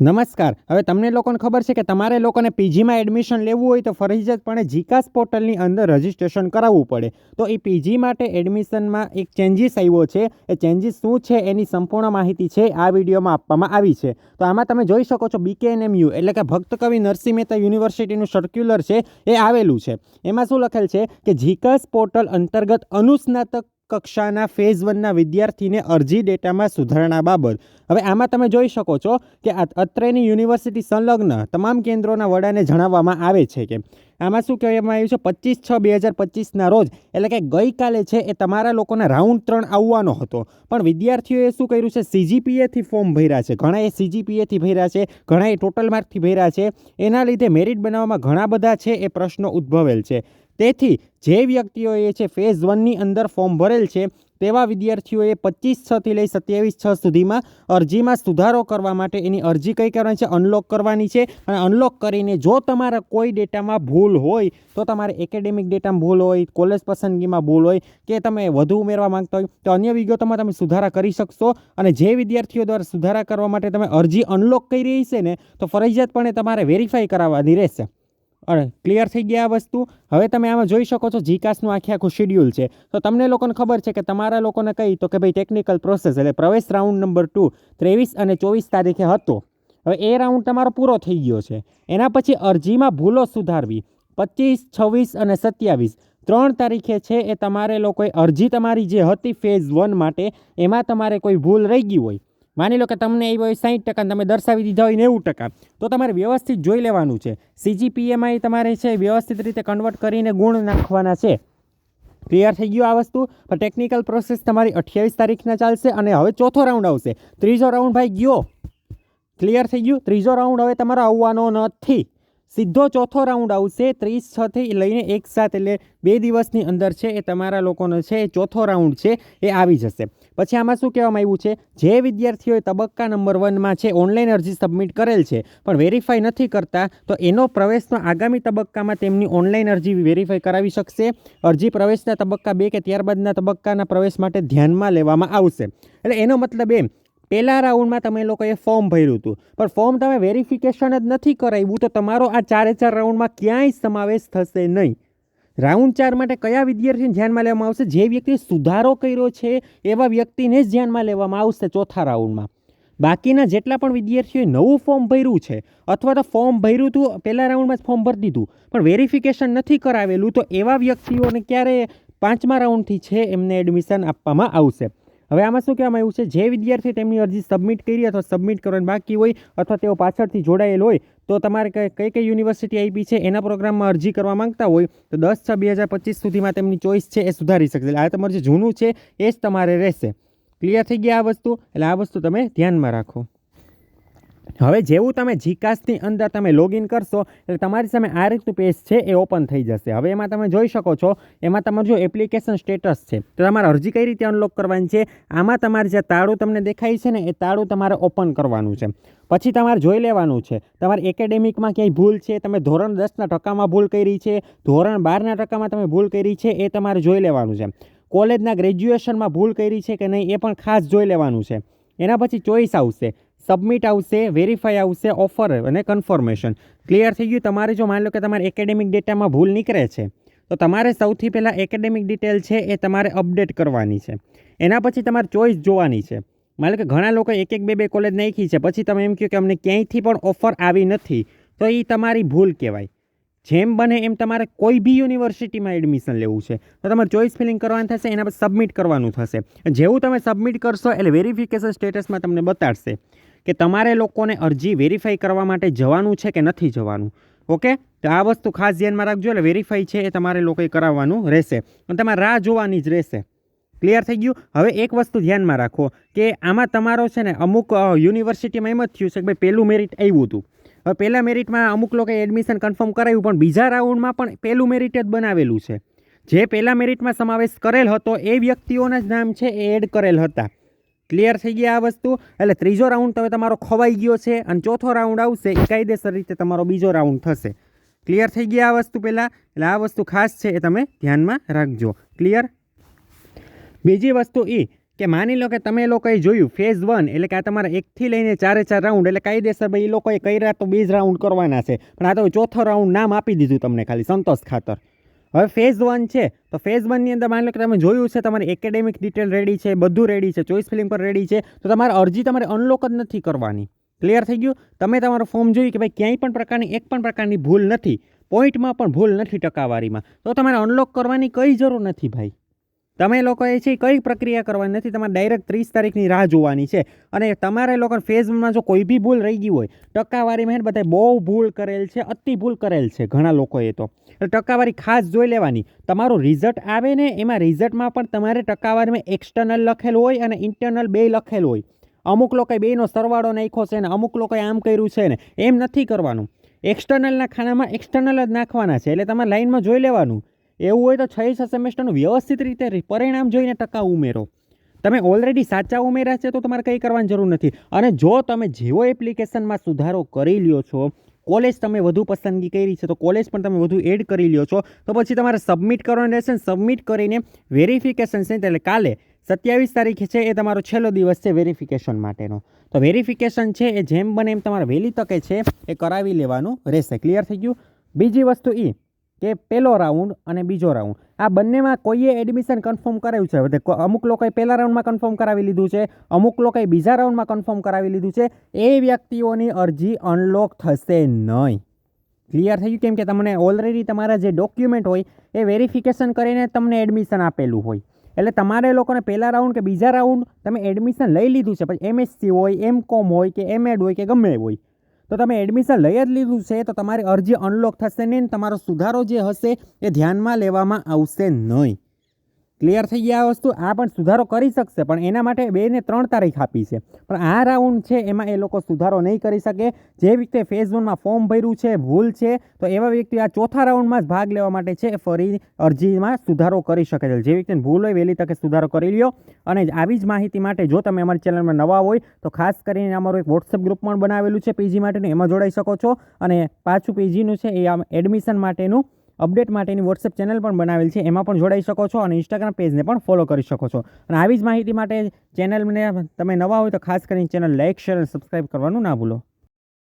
નમસ્કાર. હવે તમને લોકોને ખબર છે કે તમારે લોકોને પીજીમાં એડમિશન લેવું હોય તો ફરજિયાતપણે જીકાસ પોર્ટલની અંદર રજિસ્ટ્રેશન કરાવવું પડે. તો એ પીજી માટે એડમિશનમાં એક ચેન્જીસ આવ્યો છે. એ ચેન્જીસ શું છે એની સંપૂર્ણ માહિતી છે આ વિડીયોમાં આપવામાં આવી છે. તો આમાં તમે જોઈ શકો છો બીકેએનએમયુ એટલે કે ભક્ત કવિ નરસિંહ મહેતા યુનિવર્સિટીનું સર્ક્યુલર છે એ આવેલું છે. એમાં શું લખેલ છે કે જીકાસ પોર્ટલ અંતર્ગત અનુસ્નાતક કક્ષાના ફેઝ વનના વિદ્યાર્થીને અરજી ડેટામાં સુધારણા બાબત. હવે આમાં તમે જોઈ શકો છો કે અત્રેની યુનિવર્સિટી સંલગ્ન તમામ કેન્દ્રોના વડાને જણાવવામાં આવે છે કે આમાં શું કહેવામાં આવ્યું છે? પચીસ છ બે હજાર પચીસના રોજ, એટલે કે ગઈકાલે છે એ તમારા લોકોના રાઉન્ડ ત્રણ આવવાનો હતો. પણ વિદ્યાર્થીઓએ શું કર્યું છે? સીજીપીએથી ફોર્મ ભર્યા છે. ઘણા એ સીજીપીએથી ભર્યા છે, ઘણા એ ટોટલ માર્કથી ભર્યા છે. એના લીધે મેરિટ બનાવવામાં ઘણા બધા છે એ પ્રશ્નો ઉદ્ભવેલ છે. તેથી જે વ્યક્તિઓએ છે ફેઝ વનની અંદર ફોર્મ ભરેલ છે, તેવા વિદ્યાર્થીઓએ પચીસ છથી લઈ સત્યાવીસ છ સુધીમાં અરજીમાં સુધારો કરવા માટે એની અરજી કઈ કરવાની છે? અનલોક કરવાની છે. અને અનલોક કરીને જો તમારા કોઈ ડેટામાં ભૂલ હોય, તો તમારે એકેડેમિક ડેટામાં ભૂલ હોય કોલેજ પસંદગીમાં ભૂલ હોય, કે તમે વધુ ઉમેરવા માંગતા હોય, તો અન્ય વિગતોમાં તમે સુધારા કરી શકશો. અને જે વિદ્યાર્થીઓ દ્વારા સુધારા કરવા માટે તમે અરજી અનલોક કરી રહી છે ને, તો ફરજિયાતપણે તમારે વેરીફાઈ કરાવવાની રહેશે. અરે ક્લિયર થઈ ગયા આ વસ્તુ. હવે તમે આમાં જોઈ શકો છો જીકાસનું આખે આખું શેડ્યુલ છે. તો તમને લોકોને ખબર છે કે તમારા લોકોને કહી તો કે ભાઈ ટેકનિકલ પ્રોસેસ એટલે પ્રવેશ રાઉન્ડ નંબર ટુ ત્રેવીસ અને ચોવીસ તારીખે હતો. હવે એ રાઉન્ડ તમારો પૂરો થઈ ગયો છે. એના પછી અરજીમાં ભૂલો સુધારવી. પચીસ, છવ્વીસ અને સત્યાવીસ. ત્રણ તારીખે છે એ તમારે લોકોએ અરજી તમારી જે હતી ફેઝ વન માટે, એમાં તમારે કોઈ ભૂલ રહી ગઈ હોય. માની લો કે તમને એ હોય સાઠ ટકા તમે દર્શાવી દીધા હોય નેવું ટકા, તો તમારે વ્યવસ્થિત જોઈ લેવાનું છે. સીજીપીએમાં તમારે છે વ્યવસ્થિત રીતે કન્વર્ટ કરીને ગુણ નાખવાના છે. ક્લિયર થઈ ગયું આ વસ્તુ? પણ ટેકનિકલ પ્રોસેસ તમારી અઠ્યાવીસ તારીખના ચાલશે અને હવે ચોથો રાઉન્ડ આવશે. ત્રીજો રાઉન્ડ ભાઈ ગયો. ક્લિયર થઈ ગયું? ત્રીજો રાઉન્ડ હવે તમારો આવવાનો નથી. સીધો ચોથો રાઉન્ડ આવશે ત્રીસ છથી લઈને એક સાત, એટલે બે દિવસની અંદર છે એ તમારા લોકોનો છે એ ચોથો રાઉન્ડ છે એ આવી જશે. પછી આમાં શું કહેવામાં આવ્યું છે? જે વિદ્યાર્થીઓએ તબક્કા નંબર વનમાં છે ઓનલાઈન અરજી સબમિટ કરેલ છે, પણ વેરીફાઈ નથી કરતા, તો એનો પ્રવેશનો આગામી તબક્કામાં તેમની ઓનલાઈન અરજી વેરીફાઈ કરાવી શકશે. અરજી પ્રવેશના તબક્કા બે કે ત્યારબાદના તબક્કાના પ્રવેશ માટે ધ્યાનમાં લેવામાં આવશે. એટલે એનો મતલબ એમ પહેલા રાઉન્ડમાં તમે લોકોએ ફોર્મ ભર્યું હતું. પણ ફોર્મ તમે વેરિફિકેશન જ નથી કરાવ્યું તો તમારો આ ચારે ચાર રાઉન્ડમાં ક્યાંય સમાવેશ થશે નહીં. રાઉન્ડ ચાર માટે કયા વિદ્યાર્થીને ધ્યાનમાં લેવામાં આવશે? જે વ્યક્તિએ સુધારો કર્યો છે એવા વ્યક્તિને જ ધ્યાનમાં લેવામાં આવશે ચોથા રાઉન્ડમાં. બાકીના જેટલા પણ વિદ્યાર્થીઓએ નવું ફોર્મ ભર્યું છે અથવા તો ફોર્મ ભર્યું હતું, પહેલા રાઉન્ડમાં જ ફોર્મ ભરી દીધું, પણ વેરિફિકેશન નથી કરાવેલું, તો એવા વ્યક્તિઓને ક્યારે પાંચમા રાઉન્ડથી છે એમને એડમિશન આપવામાં આવશે? હવે આમાં શું કહેવામાં આવ્યું છે? જે વિદ્યાર્થી તેમની અરજી સબમિટ કરી અથવા સબમિટ કરવાની બાકી હોય અથવા તેઓ પાછળથી જોડાયેલ હોય, તો તમારે કઈ કઈ યુનિવર્સિટી આપી છે એના પ્રોગ્રામમાં અરજી કરવા માંગતા હોય, તો દસ છ બે હજાર પચીસ સુધીમાં તેમની ચોઈસ છે એ સુધારી શકશે. એટલે આ તમારું જે જૂનું છે, એ જ તમારે રહેશે. ક્લિયર થઈ ગયા આ વસ્તુ? એટલે આ વસ્તુ તમે ધ્યાનમાં રાખો. હવે જેવું તમે જીકાસની અંદર તમે લોગિન કરશો, એટલે તમારી સામે આ રીતનું પેજ છે, એ ઓપન થઈ જશે. હવે એમાં તમે જોઈ શકો છો, એમાં તમારું જો એપ્લિકેશન સ્ટેટસ છે, તો તમારે અરજી કઈ રીતે અનલોક કરવાની છે, આમાં તમારે જે તાળું તમને દેખાય છે ને, એ તાળું તમારે ઓપન કરવાનું છે. પછી તમારે જોઈ લેવાનું છે, તમારે એકેડેમિકમાં ક્યાંય ભૂલ છે, તમે ધોરણ દસના ટકામાં ભૂલ કરી છે, ધોરણ બારના ટકામાં તમે ભૂલ કરી છે, એ તમારે જોઈ લેવાનું છે. કોલેજના ગ્રેજ્યુએશનમાં ભૂલ કરી છે કે નહીં, એ પણ ખાસ જોઈ લેવાનું છે. એના પછી ચોઈસ આવશે. સબમિટ આવશે વેરીફાઈ આવશે ઓફર અને કન્ફર્મેશન ક્લિયર થઈ ગયું? તમારે જો માની લો કે તમારે એકેડેમિક ડેટામાં ભૂલ નીકળે છે, તો તમારે સૌથી પહેલાં એકેડેમિક ડિટેલ છે એ તમારે અપડેટ કરવાની છે. એના પછી તમારે ચોઈસ જોવાની છે. માની લો કે ઘણા લોકો એક એક બે બે કોલેજ નાખી છે, પછી તમે એમ કહ્યું કે અમને ક્યાંયથી પણ ઓફર આવી નથી, તો એ તમારી ભૂલ કહેવાય. જેમ બને એમ તમારે કોઈ બી યુનિવર્સિટીમાં એડમિશન લેવું છે. તો તમારે ચોઈસ ફિલિંગ કરવાનું થશે, એના પર સબમિટ કરવાનું થશે. જેવું તમે સબમિટ કરશો, એટલે વેરિફિકેશન સ્ટેટસમાં તમને બતાડશે. કે તમારે લોકોને અરજી વેરીફાઈ કરવા માટે જવાનું છે કે નથી જવાનું? ઓકે તો આ વસ્તુ ખાસ ધ્યાનમાં રાખજો, એટલે વેરીફાઈ છે એ તમારે લોકોએ કરાવવાનું રહેશે. અને તમારે રાહ જોવાની જ રહેશે. ક્લિયર થઈ ગયું? હવે એક વસ્તુ ધ્યાનમાં રાખો કે આમાં તમારો છે ને અમુક યુનિવર્સિટીમાં એમ જ થયું છે કે ભાઈ પહેલું મેરિટ આવ્યું હતું. હવે પહેલાં મેરિટમાં અમુક લોકોએ એડમિશન કન્ફર્મ કરાવ્યું, પણ બીજા રાઉન્ડમાં પણ પહેલું મેરિટ જ બનાવેલું છે. જે પહેલાં મેરિટમાં સમાવેશ કરેલ હતો, એ વ્યક્તિઓના જ નામ છે એ એડ કરેલ હતા. ક્લિયર થઈ ગયા આ વસ્તુ. એટલે ત્રીજો રાઉન્ડ હવે તમારો ખોવાઈ ગયો છે અને ચોથો રાઉન્ડ આવશે. એ કાયદેસર રીતે તમારો બીજો રાઉન્ડ થશે. ક્લિયર થઈ ગયા આ વસ્તુ પહેલાં. એટલે આ વસ્તુ ખાસ છે એ તમે ધ્યાનમાં રાખજો. ક્લિયર બીજી વસ્તુ એ કે માની લો કે તમે લોકોએ જોયું ફેઝ વન એટલે કે આ તમારા એકથી લઈને ચારે ચાર રાઉન્ડ એટલે કાયદેસર ભાઈ એ લોકોએ કર્યા તો બે રાઉન્ડ કરવાના છે. પણ આ તો ચોથો રાઉન્ડ નામ આપી દીધું તમને ખાલી, સંતોષ ખાતર. હવે ફેઝ વન છે. તો ફેઝ વનની અંદર માની લો કે તમે જોયું છે, તમારી એકેડેમિક ડિટેલ રેડી છે, બધું રેડી છે ચોઈસ ફિલિંગ પર રેડી છે, તો તમારે અરજી તમારે અનલોક જ નથી કરવાની. ક્લિયર થઈ ગયું? તમે તમારું ફોર્મ જોયું કે ભાઈ ક્યાંય પણ પ્રકારની, એક પણ પ્રકારની ભૂલ નથી. પોઈન્ટમાં પણ ભૂલ નથી ટકાવારીમાં. તો તમારે અનલોક કરવાની કઈ જરૂર નથી ભાઈ? તમે લોકોએ છે કઈ પ્રક્રિયા કરવાની નથી, તમારે ડાયરેક્ટ ત્રીસ તારીખની રાહ જોવાની છે. અને તમારે લોકો ફેઝમાં જો કોઈ બી ભૂલ રહી ગઈ હોય, ટકાવારીમાં હે ને બધાએ બહુ ભૂલ કરેલ છે, અતિ ભૂલ કરેલ છે ઘણા લોકોએ તો. એટલે ટકાવારી ખાસ જોઈ લેવાની. તમારું રિઝલ્ટ આવે ને, એમાં રિઝલ્ટમાં પણ તમારે ટકાવારીમાં એક્સટર્નલ લખેલ હોય અને ઇન્ટરનલ બે લખેલ હોય. અમુક લોકોએ બેનો સરવાળો નાખ્યો છે ને, અમુક લોકોએ આમ કર્યું છે ને, એમ નથી કરવાનું. એક્સટર્નલના ખાનામાં એક્સટર્નલ જ નાખવાના છે, એટલે તમારે લાઇનમાં જોઈ લેવાનું. એવું હોય તો છ સેમેસ્ટરનું વ્યવસ્થિત રીતે પરિણામ જોઈને ટકા ઉમેરો. તમે ઓલરેડી સાચા ઉમેર્યા છે તો તમારે કંઈ કરવાની જરૂર નથી. અને જો તમે જેવો એપ્લિકેશનમાં સુધારો કરી લ્યો છો કોલેજ તમે વધુ પસંદગી કરી છે, તો કોલેજ પણ તમે વધુ એડ કરી લ્યો છો, તો પછી તમારે સબમિટ કરવાનું રહેશે સબમિટ કરીને વેરિફિકેશન છે એટલે કાલે સત્યાવીસ તારીખે છે એ તમારો છેલ્લો દિવસ છે વેરિફિકેશન માટેનો. તો વેરિફિકેશન છે એ જેમ બને એમ તમારે વહેલી તકે છે એ કરાવી લેવાનું રહેશે. ક્લિયર થઈ ગયું? બીજી વસ્તુ એ કે પહેલો રાઉન્ડ અને બીજો રાઉન્ડ આ બંનેમાં કોઈએ એડમિશન કન્ફર્મ કરાવ્યું છે? અમુક લોકોએ પહેલા રાઉન્ડમાં કન્ફર્મ કરાવી લીધું છે, અમુક લોકોએ બીજા રાઉન્ડમાં કન્ફર્મ કરાવી લીધું છે. એ વ્યક્તિઓની અરજી અનલોક થશે નહીં. ક્લિયર થઈ ગયું કેમ કે તમને ઓલરેડી તમારા જે ડોક્યુમેન્ટ હોય, એ વેરિફિકેશન કરીને તમને એડમિશન આપેલું હોય. એટલે તમારે લોકોને પહેલા રાઉન્ડ કે બીજા રાઉન્ડ તમે એડમિશન લઈ લીધું છે, પછી એમએસસી હોય એમ કોમ હોય કે એમએડ હોય કે ગમે હોય. તો તમે એડમિશન લઈ જ લીધું છે, તો તમારી અરજી અનલોક થશે નહીં તમારો સુધારો જે હશે એ ધ્યાનમાં લેવામાં આવશે નહીં. ક્લિયર થઈ ગયા વસ્તુ આ પણ સુધારો કરી શકશે, પણ એના માટે બે ને ત્રણ તારીખ આપી છે. પણ આ રાઉન્ડ છે એમાં એ લોકો સુધારો નહીં કરી શકે. જે વ્યક્તિએ ફેઝ વનમાં ફોર્મ ભર્યું છે, ભૂલ છે, તો એવા વ્યક્તિ આ ચોથા રાઉન્ડમાં જ ભાગ લેવા માટે છે ફરી અરજીમાં સુધારો કરી શકે છે. જે વ્યક્તિને ભૂલ હોય વહેલી તકે સુધારો કરી લ્યો. અને આવી જ માહિતી માટે જો તમે અમારી ચેનલમાં નવા હોય, તો ખાસ કરીને અમારું એક વોટ્સઅપ ગ્રુપ પણ બનાવેલું છે પીજી માટેનું. એમાં જોડાઈ શકો છો. અને પાછું પીજીનું છે, એ એડમિશન માટેનું અપડેટ માટેની વોટ્સએપ ચેનલ પણ બનાવેલ છે. એમાં પણ જોડાઈ શકો છો અને ઇન્સ્ટાગ્રામ પેજને પણ ફોલો કરી શકો છો. અને આવી જ માહિતી માટે ચેનલને તમે નવા હોય તો ખાસ કરીને ચેનલ લાઇક શેર અને સબસ્ક્રાઈબ કરવાનું ના ભૂલો.